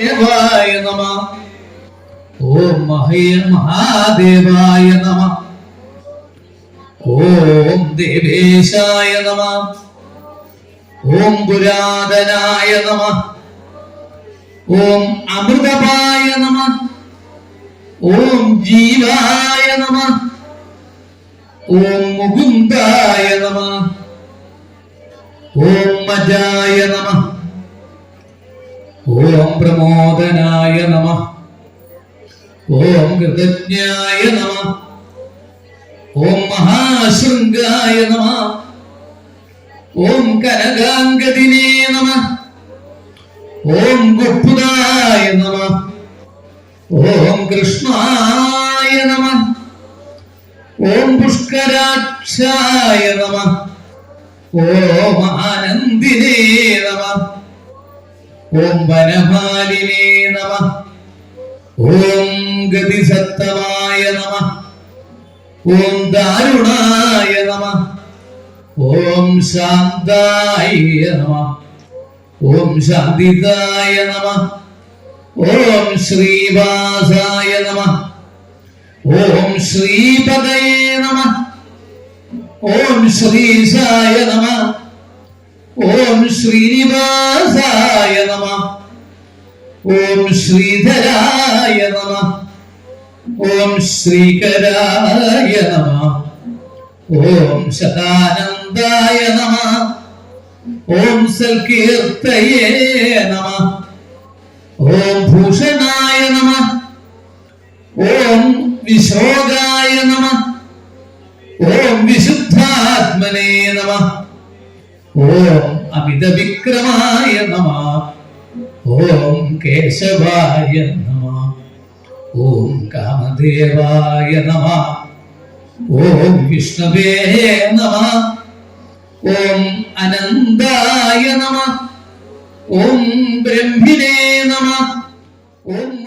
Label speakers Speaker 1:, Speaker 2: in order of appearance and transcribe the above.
Speaker 1: ദേവായ നമ. ഓം മഹയ മഹാദേവായ നമ. ഓം ദേവേശായ നമ. ഓം പുരാതനായ നമ. ഓം അമൃതപായ നമ. ഓം ജീവായ നമ. ഓം മുകുന്ദായ നമ. ഓം മജായ നമ. ഓം പ്രമോദനായ നമ. ഓം കൃതജ്ഞായ നമ. ഓം മഹാശൃംഗായ നമ. ഓം കനകാംഗതിനേ നമ. ഓം ഗുപ്തായ നമ. ഓം കൃഷ്ണായ നമ. ഓം പുഷ്കരാക്ഷായ നമ. ഓം ആനന്ദിനേ നമ. ഓം വനമാലിനേ നമ. ഓം ഗതിസത്തമായ നമ. ഓം ദാരുണായ നമ. ഓം ശാന്തായ നമ. ഓം ശാന്തിതായ നമ. ഓം ശ്രീവാസായ നമ. ഓം ശ്രീപദയേ നമ. ഓം ശ്രീശായ നമ. ഓം ശ്രീനിവാസായ നമ. ഓം ശ്രീധരായ നമ. ഓം ശ്രീകരായ നമ. ഓം സദാനന്ദായ നമ. ഓം സൽകീർത്തയേ നമ. ഓം ഭൂഷണായ നമ. ഓം വിശോകായ നമ. ഓം വിശുദ്ധാത്മനേ നമ. ഓം അമിത വിക്രമായ നമ. ഓം കേശവായ നമ. ഓം കാമദേവായ നമ. ഓം വിഷ്ണവേ നമ. ഓം അനന്തായ നമ. ഓം ബ്രഹ്മിനേ നമ. ഓം